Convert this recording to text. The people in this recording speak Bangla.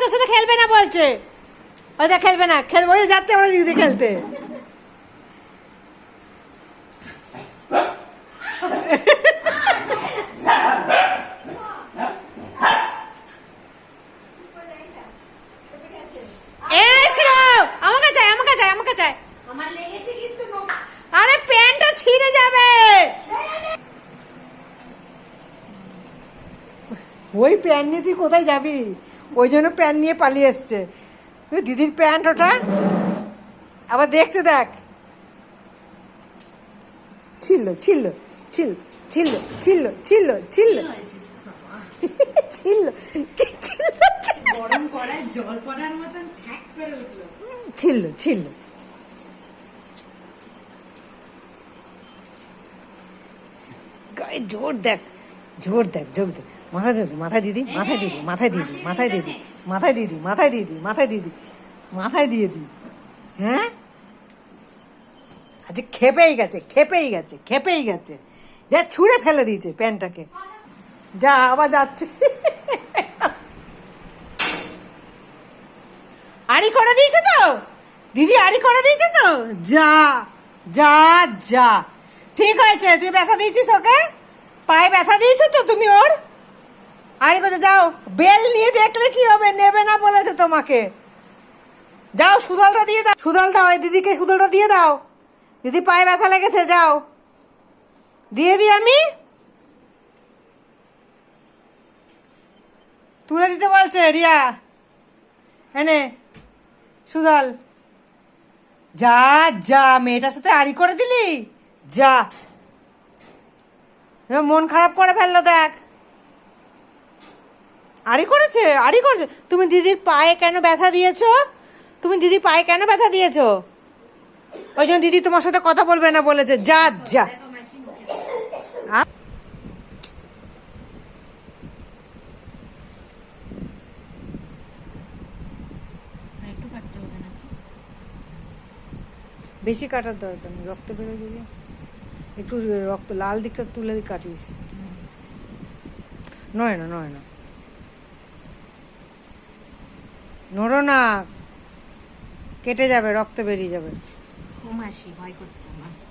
ওই তোর সাথে খেলবে না বলছে। ওই খেলবে না। খেলব ওই যাচ্ছে আমরা দিদি খেলতে। আরে ছিঁড়ে যাবে। ওই প্যান্ট নিয়ে তুই কোথায় যাবি? ওই জন্য প্যান্ট নিয়ে পালিয়ে এসছে। দিদির প্যান্ট ওটা? আবার দেখছে দেখ। ছিল ছিল ছিল ছিল ছিল ছিল ছিল। ছিল ছিল ছিল। গায়ে জোর দেখ। জোর দেখ জোর দেখ। মাথায় দিদি মাথায় দিদি মাথায় দিদি মাথায় দিদি মাথায় দিদি মাথায় দিদি মাথায় দিদি মাথায় দিদি মাথায় দিয়ে দি হ্যাঁ? আচ্ছা খেপেই গেছে খেপেই গেছে খেপেই গেছে। যা ছুঁড়ে ফেলে দিয়েছে প্যান্টটাকে যা, আবার যাচ্ছে। আড়ি করে দিয়েছে তো? দিদি, আড়ি করে দিয়েছে তো? যা যা যা। ঠিক হয়েছে, তুই ব্যথা দিয়েছিস ওকে? পায়ে ব্যথা দিয়েছ তো তুমি ওর? আড়ি করে যাও, বেল নিয়ে দেখলে কি হবে? নেবে না বলেছে তোমাকে। যাও, সুদলটা দিয়ে দাও সুদল দাও এই দিদিকে সুদলটা দিয়ে দাও। দিদি পায়ে ব্যথা লেগেছে, যাও। দিয়ে দিই আমি। তুলে দিতে বলছে, রিয়া। এনে সুদল। যা যা, মেয়েটার সাথে আড়ি করে দিলি? যা। মন খারাপ করে ফেলল দেখ। আড়ি করেছে আড়ি করেছে। তুমি দিদির পায়ে কেন ব্যথা দিয়েছ? তুমি দিদির পায়ে কেন ব্যথা দিয়েছ? ওই জন্য দিদি তোমার সাথে কথা বলবে না বলেছে। যা যা। বেশি কাটার দরকার নেই রক্ত বেরোয় যদি। একটু রক্ত, লাল দিকটা তুলে কাটিস। নয় না নয় না। নড়ো না। কেটে যাবে, রক্ত বেরিয়ে যাবে। ভয় করছে আমার